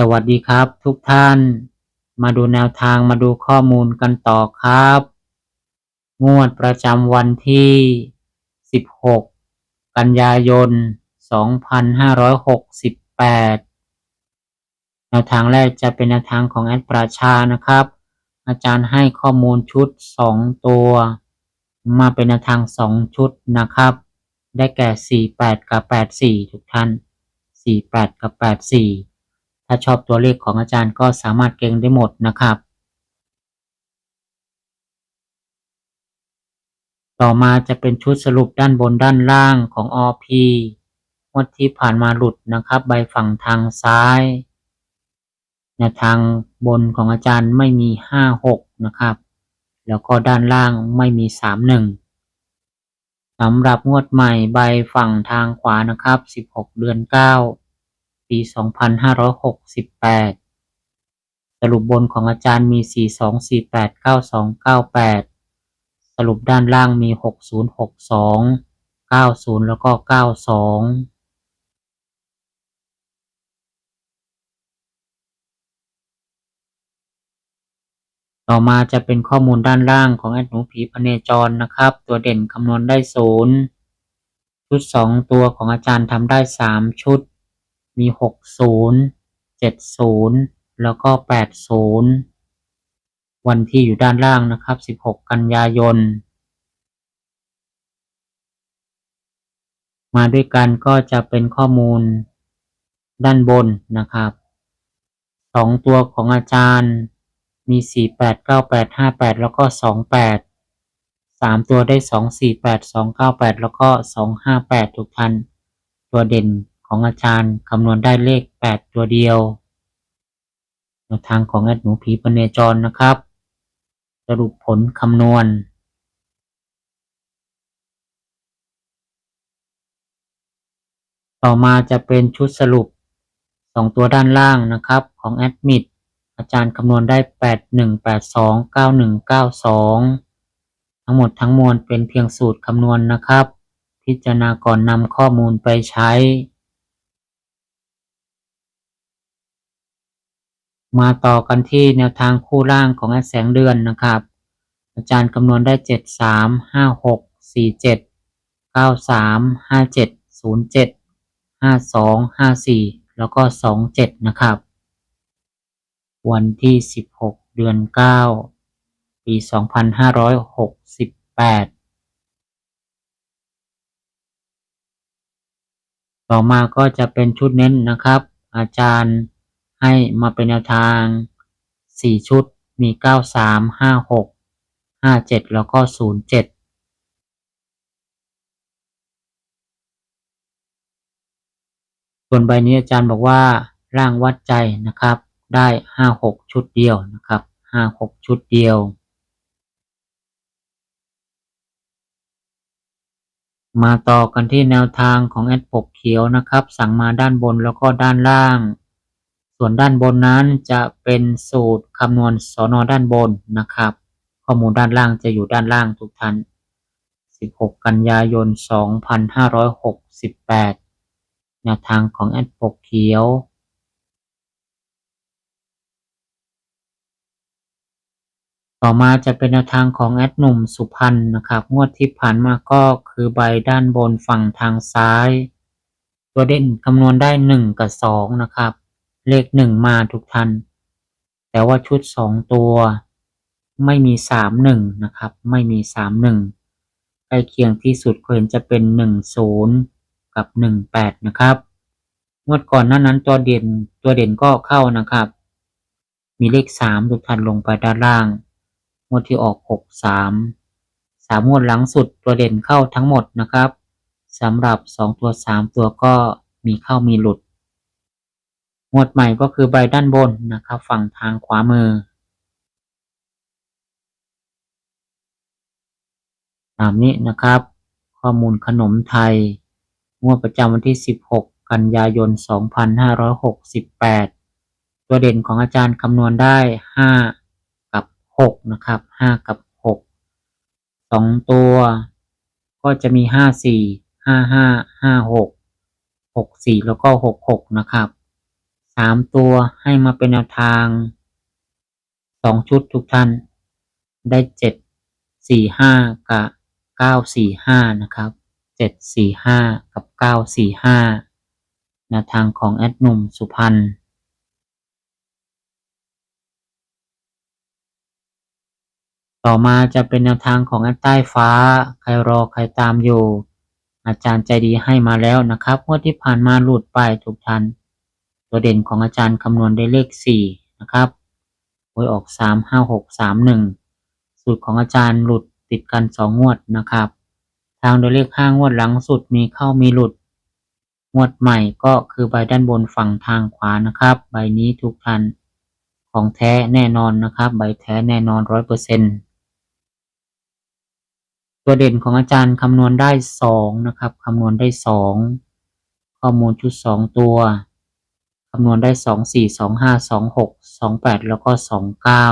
สวัสดีครับทุกท่าน มาดูแนวทางมาดูข้อมูลกันต่อครับ งวดประจำวันที่ 16 กันยายน 2568 แนวทางแรกจะเป็นแนวทางของแอดประชานะครับ อาจารย์ให้ข้อมูลชุด 2 ตัว มาเป็นแนวทาง 2 ชุดนะครับ ได้แก่ 48 กับ 84 ทุกท่าน 48 กับ 84 ถ้าชอบตัวเลขของอาจารย์ก็สามารถเก่งได้หมดนะครับ ต่อมาจะเป็นชุดสรุปด้านบนด้านล่างของ OP งวดที่ผ่านมาหลุดนะครับ ใบฝั่งทางซ้ายแนวทางบนของอาจารย์ไม่มี 56 นะครับ แล้วก็ด้านล่างไม่มี 31สำหรับงวดใหม่ใบฝั่งทางขวานะครับ 16 เดือน 9 ปี 2568 สรุปบนของอาจารย์มี 4248 9298 สรุปด้านล่างมี 6062 90 แล้วก็ 92ต่อมาจะเป็นข้อมูลด้านล่างของแอดหนูผีพเนจรนะครับ ตัวเด่นคำนวณได้ศูนย์ชุดสองตัวของอาจารย์ทำได้สามชุด มีหกศูนย์เจ็ดศูนย์แล้วก็แปดศูนย์วันที่อยู่ด้านล่างนะครับสิบหกกันยายน มาด้วยกันก็จะเป็นข้อมูลด้านบนนะครับสองตัวของอาจารย์มีสี่แปดเก้าแปดห้าแปดแล้วก็สองแปดสามตัวได้สองสี่แปดสองเก้าแปดแล้วก็สองห้าแปดทุกท่านตัวเด่น ของอาจารย์คำนวณได้เลขแปดตัวเดียวแนวทางของแอดหนูผีปเนจรนะครับ สรุปผลคำนวณ ต่อมาจะเป็นชุดสรุปสองตัวด้านล่างนะครับของแอดมิดอาจารย์คำนวณได้ 8182 9192 ทั้งหมดทั้งมวลเป็นเพียงสูตรคำนวณนะครับ พิจารณาก่อนนำข้อมูลไปใช้ มาต่อกันที่แนวทางคู่ล่างของแสงเดือนนะครับ อาจารย์คำนวณได้ 73 56 47 93 57 07 52 54 แล้วก็ 27 นะครับ วันที่ 16 เดือน 9 ปี 2568ต่อมาก็จะเป็นชุดเน้นนะครับ อาจารย์ ให้มาเป็นแนวทาง 4 ชุดมี 93 56 57 แล้วก็ 07ส่วนใบนี้อาจารย์บอกว่าร่างวัดใจนะครับ ได้ห้าหกชุดเดียวนะครับห้าหกชุดเดียว มาต่อกันที่แนวทางของแอดปกเขียวนะครับ สั่งมาด้านบนแล้วก็ด้านล่าง ส่วนด้านบนนั้นจะเป็นสูตรคำนวณสอนอด้านบนนะครับ ข้อมูลด้านล่างจะอยู่ด้านล่างทุกท่าน 16 กันยายน 2568แนวทางของแอดปกเขียวต่อมาจะเป็นแนวทางของแอดหนุ่มสุพรรณนะครับ งวดที่ผ่านมาก็คือใบด้านบนฝั่งทางซ้าย ตัวเด่นคำนวณได้หนึ่งกับสองนะครับ เลขหนึ่งมาทุกท่าน แต่ว่าชุดสองตัว ไม่มีสามหนึ่งนะครับ ไม่มีสามหนึ่งใกล้เคียงที่สุดก็เห็นจะเป็นหนึ่งศูนย์กับหนึ่งแปดนะครับงวดก่อนหน้านั้นตัวเด่นตัวเด่นก็เข้านะครับ มีเลขสามทุกท่านลงไปด้านล่างงวดที่ออกหกสามสามงวดหลังสุดตัวเด่นเข้าทั้งหมดนะครับสำหรับสองตัวสามตัวก็มีเข้ามีหลุด งวดใหม่ก็คือใบด้านบนนะครับฝั่งทางขวามือ ตามนี้นะครับ ข้อมูลขนมไทย งวดประจำวันที่ 16 กันยายน 2568 ตัวเด่นของอาจารย์คำนวณได้ 5 กับ 6 นะครับ 5 กับ 6 2 ตัว ก็จะมี 5 4 5 5 5 6 6 4 แล้วก็ 6 6 นะครับ 3ตัวให้มาเป็นแนวทาง2ชุดทุกท่าน ได้7 4 5กับ9 4 5นะครับ7 4 5กับ9 4 5แนวทางของแอดหนุ่มสุพรรณต่อมาจะเป็นแนวทางของแอดใต้ฟ้า ใครรอใครตามอยู่ อาจารย์ใจดีให้มาแล้วนะครับงวดที่ผ่านมาหลุดไปทุกท่าน ตัวเด่นของอาจารย์คำนวณได้เลข 4 นะครับหวยออก 3 5 6 3 1 สูตรของอาจารย์หลุดติดกัน 2 งวดนะครับ ทางโดยเลข 5 งวดหลังสุดมีเข้ามีหลุด งวดใหม่ก็คือใบด้านบนฝั่งทางขวานะครับ ใบนี้ทุกท่านของแท้แน่นอนนะครับ ใบแท้แน่นอนร้อยเปอร์เซ็นต์ตัวเด่นของอาจารย์คำนวณได้สองนะครับ คำนวณได้สองข้อมูลชุดสองตัวำนวณได้สองสี่สองห้าสองหกสองแปดแล้วก็สองเก้า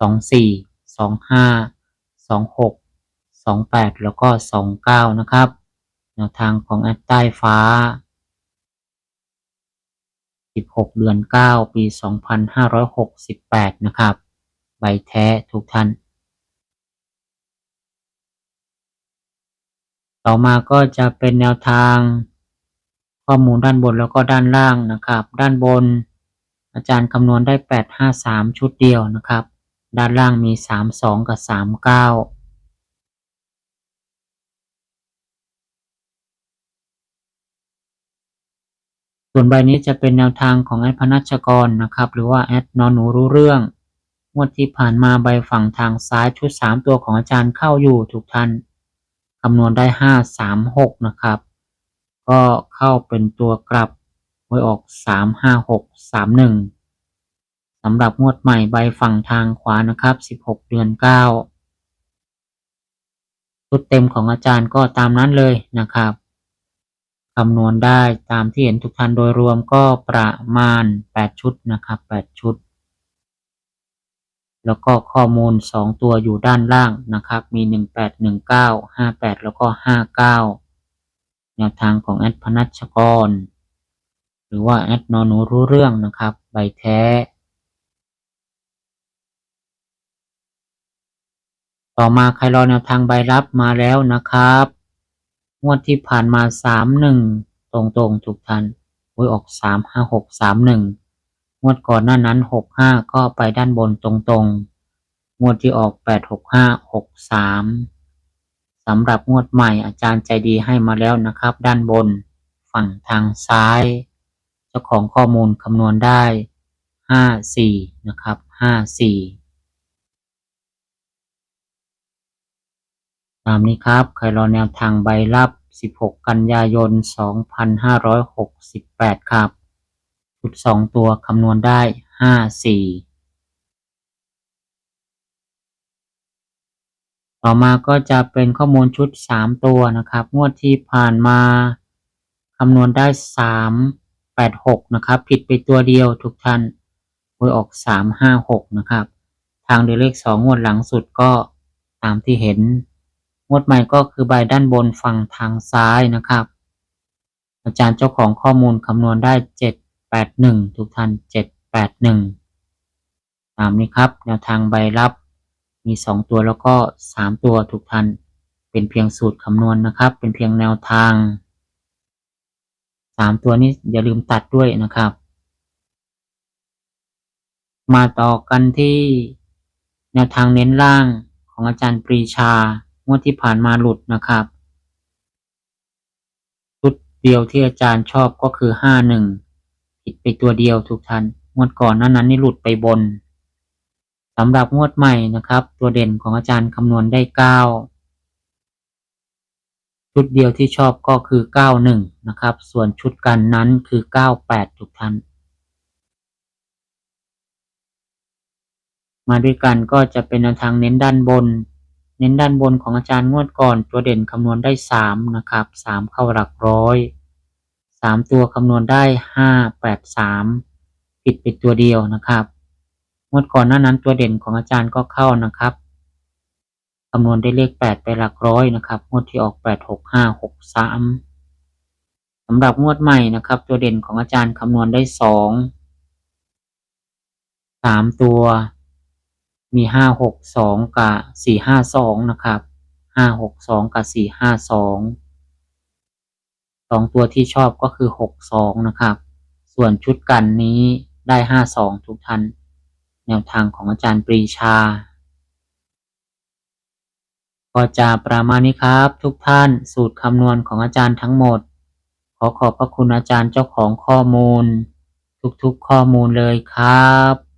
สองสี่สองห้าสองหกสองแปดแล้วก็สองเก้านะครับแนวทางของแอดใต้ฟ้า16เดือน9ปี2568นะครับ ใบแท้ทุกท่านต่อมาก็จะเป็นแนวทาง ข้อมูลด้านบนแล้วก็ด้านล่างนะครับ ด้านบน อาจารย์คำนวณได้ 853 ชุดเดียวนะครับ ด้านล่างมี 32 กับ 39ส่วนใบนี้จะเป็นแนวทางของแอดพนัชกรนะครับ หรือว่าแอดนอนหนูรู้เรื่องงวดที่ผ่านมาใบฝั่งทางซ้ายชุด 3 ตัวของอาจารย์เข้าอยู่ทุกท่านคำนวณได้ 5 3 6 นะครับ ก็เข้าเป็นตัวกลับหวยออก 3 5 6 3 1สำหรับงวดใหม่ใบฝั่งทางขวานะครับ 16 เดือน 9 ชุดเต็มของอาจารย์ก็ตามนั้นเลยนะครับคำนวณได้ตามที่เห็นทุกท่านโดยรวมก็ประมาณ 8 ชุดนะครับ 8 ชุด แล้วก็ข้อมูล 2 ตัวอยู่ด้านล่างนะครับ มี 18 19 58 แล้วก็ 59 แนวทางของแอดพนัชกร หรือว่าแอดนอนูรู้เรื่องนะครับ ใบแท้ ต่อมาใครรอแนวทางใบรับมาแล้วนะครับ งวดที่ผ่านมาสามหนึ่งตรงตรงทุกท่านหวยออกสามห้าหกสามหนึ่งงวดก่อนหน้านั้นหกห้าก็ไปด้านบนตรงตรงงวดที่ออกแปดหกห้าหกสาม สำหรับงวดใหม่อาจารย์ใจดีให้มาแล้วนะครับ ด้านบนฝั่งทางซ้าย เจ้าของข้อมูลคำนวณได้ห้าสี่นะครับห้าสี่ตามนี้ครับ ใครรอแนวทางใบรับ 16 กันยายน 2568 ครับ ชุด 2 ตัวคำนวณได้ 54 ต่อมาก็จะเป็นข้อมูลชุด 3 ตัวนะครับ งวดที่ผ่านมาคำนวณได้ 3 8 6 นะครับ ผิดไปตัวเดียวทุกท่านหวยออก 3 5 6 นะครับ ทางเดือเลข 2 งวดหลังสุดก็ตามที่เห็น งวดใหม่ก็คือใบด้านบนฝั่งทางซ้ายนะครับ อาจารย์เจ้าของข้อมูลคำนวณได้เจ็ดแปดหนึ่งทุกท่านเจ็ดแปดหนึ่งตามนี้ครับแนวทางใบรับ มีสองตัวแล้วก็สามตัวทุกท่านเป็นเพียงสูตรคำนวณนะครับ เป็นเพียงแนวทางสามตัวนี้อย่าลืมตัดด้วยนะครับ มาต่อกันที่แนวทางเน้นล่างของอาจารย์ปรีชางวดที่ผ่านมาหลุดนะครับชุดเดียวที่อาจารย์ชอบก็คือห้าหนึ่งผิดไปตัวเดียวทุกท่านงวดก่อนนั้นนั้นนี่หลุดไปบน สำหรับงวดใหม่นะครับ ตัวเด่นของอาจารย์คำนวณได้เก้าชุดเดียวที่ชอบก็คือ 91 นะครับ ส่วนชุดกันนั้นคือ 98 ทุกท่าน มาด้วยกันก็จะเป็นแนวทางเน้นด้านบน เน้นด้านบนของอาจารย์งวดก่อนตัวเด่นคำนวณได้ 3 นะครับ 3 เข้าหลักร้อย 3 ตัวคำนวณได้ 5 8 3 ผิดไปตัวเดียวนะครับ งวดก่อนหน้านั้นตัวเด่นของอาจารย์ก็เข้านะครับคำนวณได้เลข8ไปหลักร้อยนะครับ งวดที่ออก8 6 5 6 3สำหรับงวดใหม่นะครับ ตัวเด่นของอาจารย์คำนวณได้2 3ตัว มี5 6 2กับ4 5 2นะครับ5 6 2กับ4 5 2 2ตัวที่ชอบก็คือ6 2นะครับ ส่วนชุดกันนี้ได้5 2ทุกท่าน แนวทางของอาจารย์ปรีชา ก็จะประมาณนี้ครับ ทุกท่านสูตรคำนวณของอาจารย์ทั้งหมด ขอขอบพระคุณอาจารย์เจ้าของข้อมูล ทุกๆข้อมูลเลยครับ